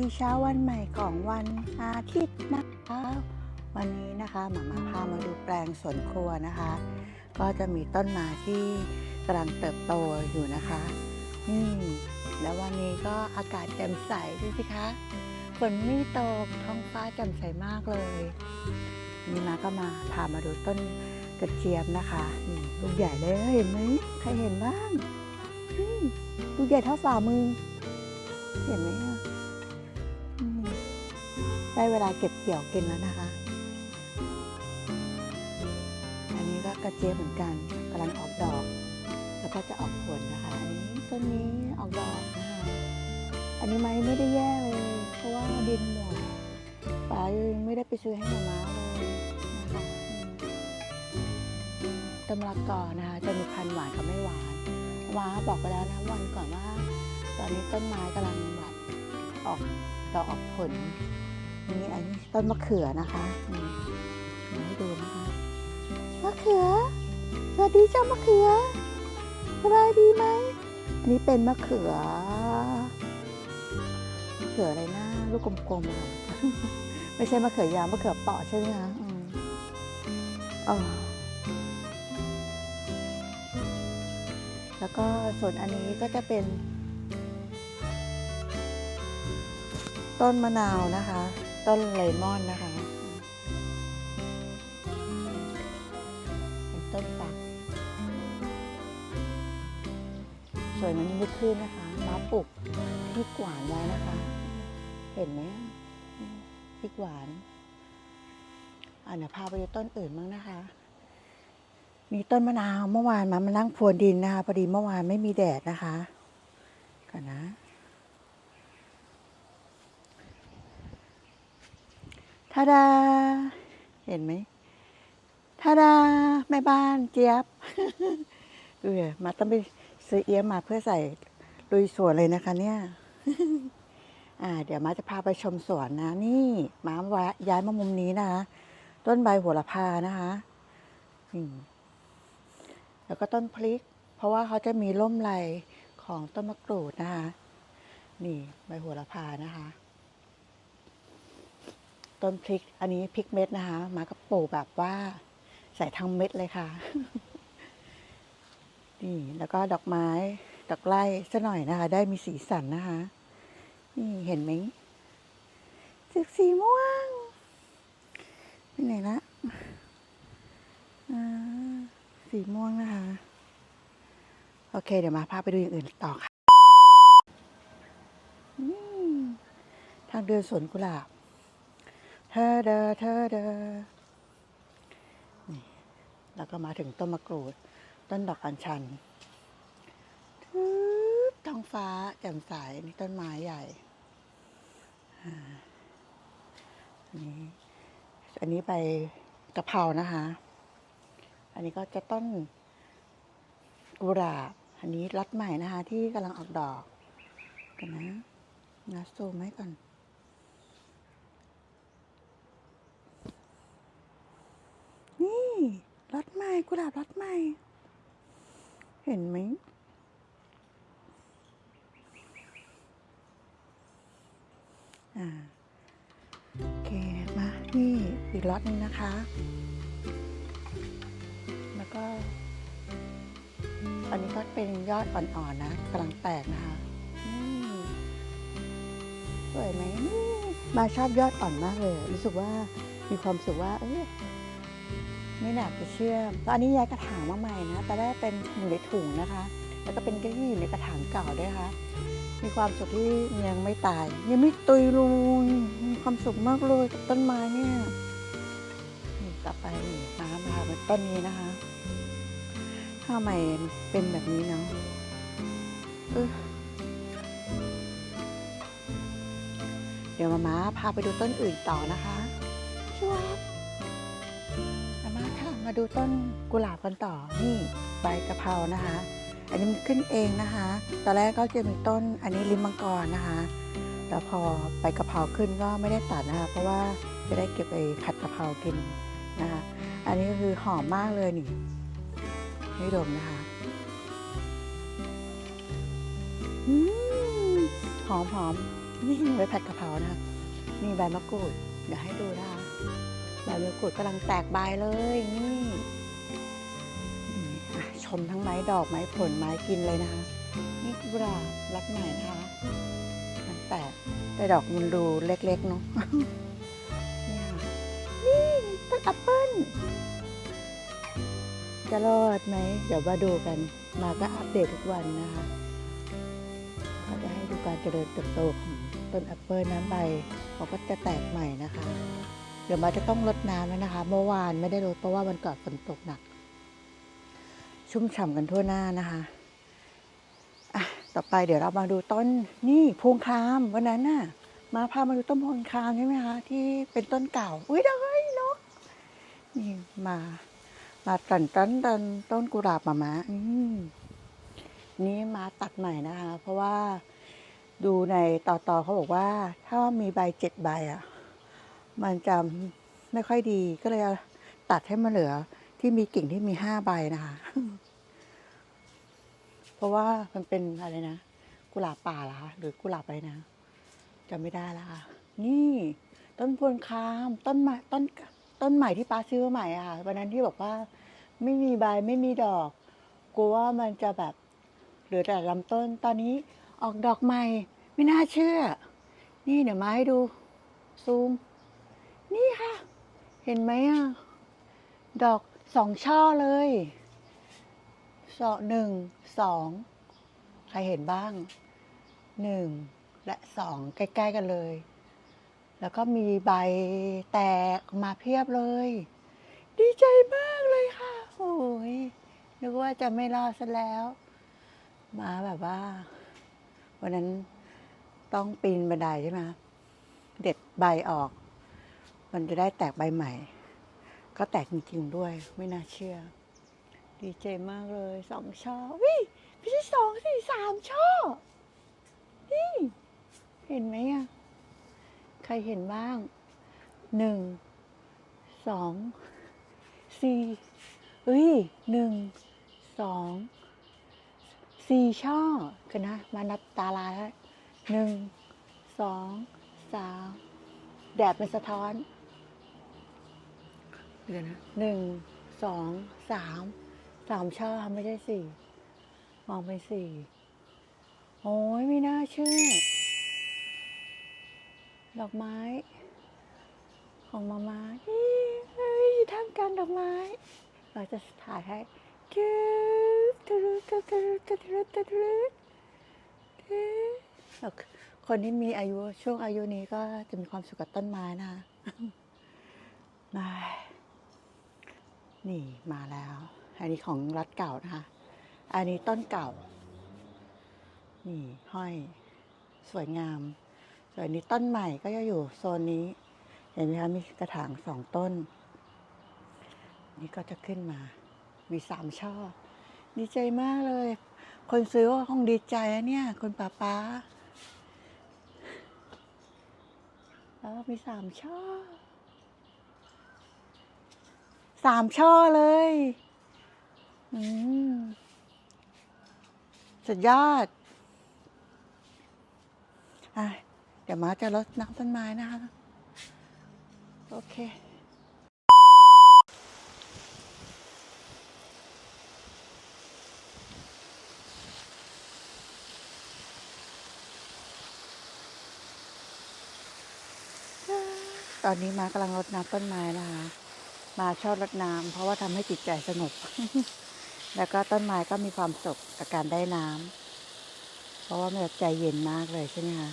ดีเช้าวันใหม่ของวันอาทิตย์นะคะ วันนี้นะคะหมามาพามาดูแปลงสวนครัวนะคะ ก็จะมีต้นไม้ที่กำลังเติบโตอยู่นะคะนี่แล้ววันนี้ก็อากาศแจ่มใสดูสิคะฝนไม่ตกท้องฟ้าแจ่มใสมากเลยนี่มาก็มาพามาดูต้นกระเจี๊ยบนะคะนี่ลูกใหญ่เลยเห็นไหมใครเห็นบ้างลูกใหญ่เท่าฝ่ามือ เห็นไหมอะอืม ได้เวลาเก็บเกี่ยวกินแล้วนะคะ อันนี้ก็กระเจี๊ยบเหมือนกันกำลังออกดอก แล้วก็จะออกผลนะคะ อันนี้ต้นนี้ออกดอกนะคะ อันนี้ไม้ไม่ได้แย่เลย เพราะว่าดินหมดป๋ายังไม่ได้ไปซื้อให้มาม้าเลยนะคะต้นมะละกอนะคะ จะมีพันหวานกับไม่หวานม้าบอกไปแล้วนะวันก่อนว่า ตอนนี้ต้นไม้กำลังแบบออกดอกออกผล นี่อันนี้ต้นมะเขือนะคะนี่มาให้ดูนะคะมะเขือ สวัสดีเจ้ามะเขือสบายดีไหมอันนี้เป็นมะเขือมะเขืออะไรนะลูกกลมๆอะไม่ใช่มะเขือยาวมะเขือเปาะใช่ไหมคะอ๋อแล้วก็ส่วนอันนี้ก็จะเป็น ต้นมะนาวนะคะ ต้นเลมอนนะคะ เป็นต้นฝัก สวยมันนิดขึ้นนะคะมาปลูกพริกหวานไว้นะคะ เห็นไหมพริกหวานอะเดี๋ยวพาไปดูต้นอื่นบ้างนะคะ มีต้นมะนาวเมื่อวานมามานั่งพรวนดินนะคะ พอดีเมื่อวานไม่มีแดดนะคะก่อนนะ ทาดา เห็นไหมทาดาแม่บ้านเจี๊ยบเดี๋ยวมาต้องไปซื้อเอี้ยมมาเพื่อใส่ลุยสวนเลยนะคะ เนี่ย อ่า เดี๋ยวมาจะพาไปชมสวนนะ นี่มาวาย้ายมามุมนี้นะคะต้นใบโหระพานะคะแล้วก็ต้นพริก เพราะว่าเขาจะมีร่มไรของต้นมะกรูดนะคะ นี่ใบโหระพานะคะ ต้นพริก อันนี้พริกเม็ดนะคะ มาก็ปลูกแบบว่าใส่ทั้งเม็ดเลยค่ะ นี่แล้วก็ดอกไม้ดอกไล่ซะหน่อยนะคะ ได้มีสีสันนะคะ นี่เห็นไหมสีสีม่วงไปไหนละสีม่วงนะคะ โอเค เดี๋ยวมาพาไปดูอย่างอื่นต่อค่ะทางเดินสวนกุหลาบ เธอเดอเธอเดอนี่แล้วก็มาถึงต้นมะกรูด ต้นดอกอัญชันทึบท้องฟ้าแจ่มใสนี่ต้นไม้ใหญ่อันนี้อันนี้ใบกะเพรานะคะ อันนี้ก็จะต้นกุหลาบ อันนี้รัดใหม่นะคะ ที่กำลังออกดอก กันนะนะซูมให้ก่อนรถใหม่ กุหลาบรถใหม่ เห็นไหม อ่า โอเค มา นี่อีกรถนึงนะคะ แล้วก็ อันนี้ก็เป็นยอดอ่อนๆนะกำลังแตกนะคะสวยไหมนี่มาชอบยอดอ่อนมากเลย รู้สึกว่ามีความสุขว่า เอ้ย ไม่น่าจะเชื่อตอนนี้ย้ายกระถางมาใหม่นะแตอนแรกเป็นอยู่ในถุงนะคะ แล้วก็เป็นก็ที่อยู่ในกระถางเก่าด้วยค่ะ มีความสุขที่ยังไม่ตาย ยังไม่ตุยลงมีความสุขมากเลยกับต้นไม้เนี่ยต่อไปนี่มามาบนต้นนี้นะคะทำไมเป็นแบบนี้เนาะเเดี๋ยวมาม้าพาไปดูต้นอื่นต่อนะคะชัวบเอา มาดูต้นกุหลาบกันต่อ นี่ใบกะเพรานะคะ อันนี้มันขึ้นเองนะคะ ตอนแรกก็จะมีต้นอันนี้ลิมมังกรนะคะแล้วพอใบกะเพราขึ้นก็ไม่ได้ตัดนะคะ เพราะว่าจะได้เก็บไปผัดกะเพรากินนะคะ อันนี้ก็คือหอมมากเลยนี่ให้ดมนะคะหอมหอมนี่ไว้ผัดกะเพรานะคะนี่ใบมะกรูด เดี๋ยวให้ดูนะคะ ใบมะกรูดกำลังแตกใบเลยนี่ชมทั้งไม้ดอกไม้ผลไม้กินเลยนะคะนี่กุหลาบรักใหม่นะคะมันแตกแต่ดอกมันดูเล็กๆเนาะนี่ต้นแอปเปิ้ลจะรอดไหมเดี๋ยวมาดูกัน มาก็อัปเดตทุกวันนะคะก็จะให้ดูการเจริญเติบโตของต้นแอปเปิ้ลน้ำใบเขาก็จะแตกใหม่นะคะ ดี๋ยวมาจะต้องรดน้ำแล้วนะคะ เมื่อวานไม่ได้รดเพราะว่ามันก่อนฝนตกหนัก ชุ่มฉ่ำกันทั่วหน้านะคะอะต่อไปเดี๋ยวเรามาดูต้นนี่พวงคามวันนั้นน่ะ มาพามาดูต้นพวงคามใช่ไหมคะที่เป็นต้นเก่า อุ้ยได้เนาะนี่มามาตันต้นต้นต้นกุหลาบมามาอืมนี่มาตัดใหม่นะคะ เพราะว่าดูในต่อต่อเขาบอกว่า ถ้ามีใบเจ็ดใบอะ มันจะไม่ค่อยดีก็เลยตัดให้มันเหลือที่มีกิ่งที่มีห้าใบนะคะ เพราะว่ามันเป็นอะไรนะ กุหลาบป่าเหรอคะหรือกุหลาบอะไรนะจำไม่ได้ล้วค่ะ นี่ต้นพวนคามต้นใหม่ต้นต้นใหม่ที่ป้าซื้อใหม่อะค่ะวันนั้นที่บอกว่า ไม่มีใบไม่มีดอกกลัวว่ามันจะแบบเหลือแต่ลำต้นตอนนี้ออกดอกใหม่ ไม่น่าเชื่อ นี่เดี๋ยวมาให้ดูซูม ห็นไหมอะ ดอกสองช่อเลยสอหนึ่งสองใครเห็นบ้างหนึ่งและสองใกล้ ๆ กันเลย แล้วก็มีใบแตกออกมาเพียบเลย ดีใจมากเลยค่ะโอ้ยนึกว่าจะไม่รอดซะแล้ว มาแบบว่า วันนั้นต้องปีนบันไดใช่ไหมเด็ดใบออก มันจะได้แตกใบใหม่ ก็แตกจริงๆด้วย ไม่น่าเชื่อ ดีใจมากเลยสองช่อวิไม่ใช่สองสี่สามช่อนี่เห็นไหมอะ ใครเห็นบ้างหนึ่งสองสี่เฮ้ยหนึ่งสองสี่ช่อกันนะ มานับตาลายแล้วหนึ่งสองสามแดดเป็นสะท้อน เดี๋ยวนะหนึ่งสองสามสามช่อไม่ใช่สี่มองไปสี่โอ้ยไม่น่าเชื่อ ดอกไม้ ของมามานี่เฮ้ยทำการดอกไม้ เราจะถ่ายให้จูดตูดตูดตูดตูดตูดตูดตูดคนที่มีอายุช่วงอายุนี้ก็จะมีความสุขกับต้นไม้นะคะมา นี่มาแล้ว อันนี้ของรัดเก่านะคะ อันนี้ต้นเก่า นี่ห้อยสวยงาม ส่วนนี้ต้นใหม่ก็จะอยู่โซนนี้ เห็นไหมคะมีกระถางสองต้น นี่ก็จะขึ้นมา มีสามช่อ ดีใจมากเลย คนซื้อก็คงดีใจเนี่ยคุณป้าป้าแล้วมีสามช่อ สามช่อเลยอืมสุดยอดอะเดี๋ยวมาจะรดน้ำต้นไม้นะคะ โอเคตอนนี้มากำลังรดน้ำต้นไม้นะคะ มาชอบรดน้ำเพราะว่าทำให้จิตใจสงบ แล้วก็ต้นไม้ก็มีความสุขกับการได้น้ำเพราะว่ามันใจเย็นมากเลยใช่ไหมคะ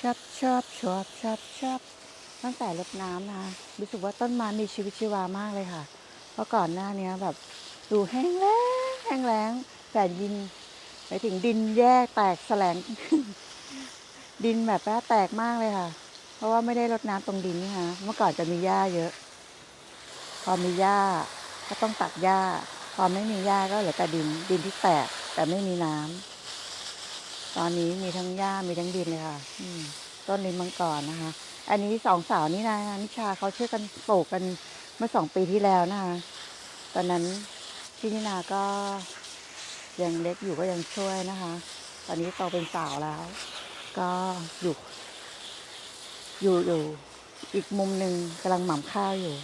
ชอบชอบชอบชอบชอบตั้งแต่รดน้ำนะรู้สึกว่าต้นไม้มีชีวิตชีวามากเลยค่ะ เพราะก่อนหน้านี้แบบดูแห้งแล้งแห้งแล้งแต่ดินไปถึงดินแยกแตกแสลง ดินแบบว่าแตกมากเลยค่ะ เพราะว่าไม่ได้รดน้ำตรงดินนี่ค่ะเมื่อก่อนจะมีหญ้าเยอะ พอมีหญ้าก็ต้องตัดหญ้า พอไม่มีหญ้าก็เหลือแต่ดิน ดินที่แตกแต่ไม่มีน้ำตอนนี้มีทั้งหญ้ามีทั้งดินเลยค่ะต้นลิ้นมังกรนะคะ อันนี้สองสาวนี่นะนิชาเขาช่วยกันปลูกกันเมื่อสองปีที่แล้วนะคะตอนนั้นพี่นินาก็ยังเล็กอยู่ก็ยังช่วยนะคะ ตอนนี้โตเป็นสาวแล้ว ก็อยู่ อยู่อยู่อีกมุมหนึ่งกำลังหม่ำข้าวอยู่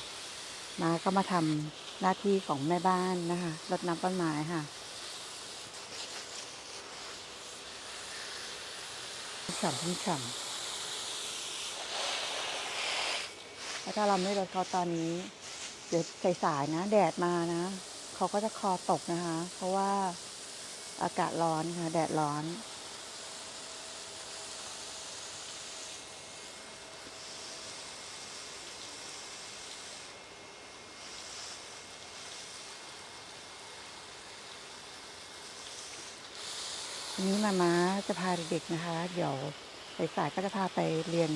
มาก็มาทำหน้าที่ของแม่บ้านนะคะรดน้ำต้นไม้ค่ะฉ่ำชุ่มฉ่ำแล้วถ้าเราไม่รดเขาตอนนี้ เดี๋ยวสายๆนะ แดดมานะ เขาก็จะคอตกนะคะ เพราะว่าอากาศร้อนค่ะ แดดร้อน วันนี้มาม้าจะพาเด็กๆนะคะ เดี๋ยวสายๆก็จะพาไปเรียน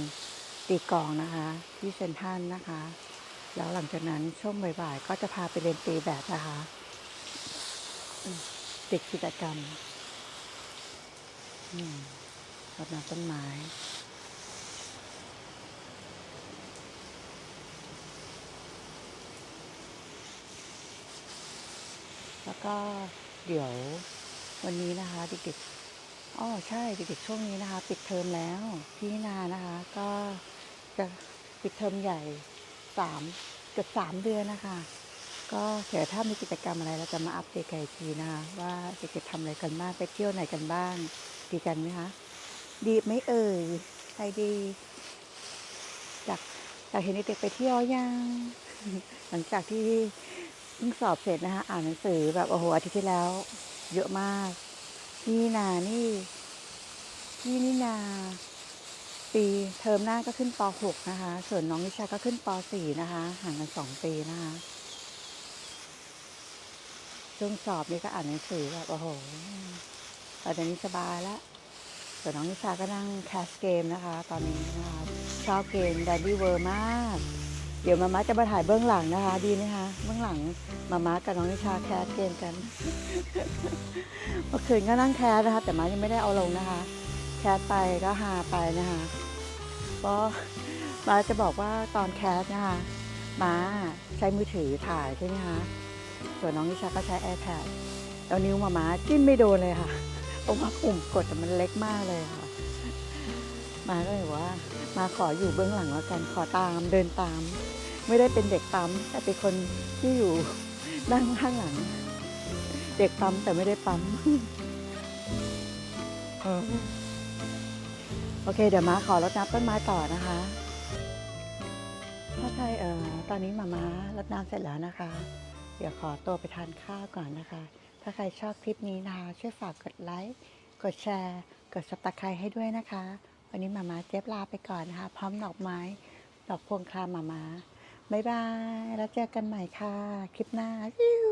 ตีกลองนะคะ ที่เซนทันนะคะ แล้วหลังจากนั้นช่วงบ่ายๆก็จะพาไปเรียนตีแบดนะคะเด็กกิจกรรมอืมรดน้ำต้นไม้แล้วก็เดี๋ยววันนี้นะคะเด็กๆ อ๋อใช่เด็กๆช่วงนี้นะคะ ปิดเทอมแล้ว พี่นานะคะ ก็จะปิดเทอมใหญ่สามเกือบสามเดือนนะคะ ก็เดี๋ยวถ้ามีกิจกรรมอะไรเราจะมาอัปเดตกันอีกทีนะคะว่าเด็กๆทำอะไรกันบ้างไปเที่ยวไหนกันบ้าง ดีกันไหมคะดีไหมเอ่ยใครดีจากจากเห็นเด็กๆไปเที่ยวยังหลังจากที่เพิ่งสอบเสร็จนะคะอ่านหนังสือแบบโอ้โหอาทิตย์ที่แล้ว เยอะมาก พี่นานี่พี่นี่นา ปีเทอมหน้าก็ขึ้นป .6 นะคะ ส่วนน้องนิชาก็ขึ้นป .4 นะคะ ห่างกันสองปีนะคะช่วงสอบนี่ก็อ่านหนังสือแบบโอ้โหตอนนี้สบายแล้วส่วนน้องนิชาก็นั่งแคสเกมนะคะ ตอนนี้นะคะชอบเกม d ด d ดี้เวอร์มาก เดี๋ยวมาม่าจะมาถ่ายเบื้องหลังนะคะ ดีไหมคะ เบื้องหลังมาม่ากับน้องนิชาแคสเกมกัน เมื่อคืนก็นั่งแคสนะคะ แต่มายังไม่ได้เอาลงนะคะ แคสไปก็ฮาไปนะคะก็มาจะบอกว่าตอนแคสนะคะมาใช้มือถือถ่ายใช่ไหมคะ ส่วนน้องนิชาก็ใช้ iPad แล้วนิ้วมาม้าจิ้มไม่โดนเลยค่ะ เพราะว่าปุ่มกดมันเล็กมากเลยค่ะ มาก็เลยว่า มาขออยู่เบื้องหลังแล้วกันขอตามเดินตาม ไม่ได้เป็นเด็กปั๊มแต่เป็นคนที่อยู่นั่งข้างหลัง เด็กปั๊มแต่ไม่ได้ปั๊มโอเค เดี๋ยวมาขอรดน้ำต้นไม้ต่อนะคะถ้าใครเอ่อตอนนี้มาม้ารดน้ำเสร็จแล้วนะคะ เดี๋ยวขอตัวไปทานข้าวก่อนนะคะ ถ้าใครชอบคลิปนี้นะคะช่วยฝากกดไลค์กดแชร์ กดซับสไครต์ให้ด้วยนะคะ วันนี้มามาเจ๊บลาไปก่อนนะคะ พร้อมดอกไม้ ดอกพวงคลามมามา บ๊ายบาย แล้วเจอกันใหม่ค่ะ คลิปหน้าฟิว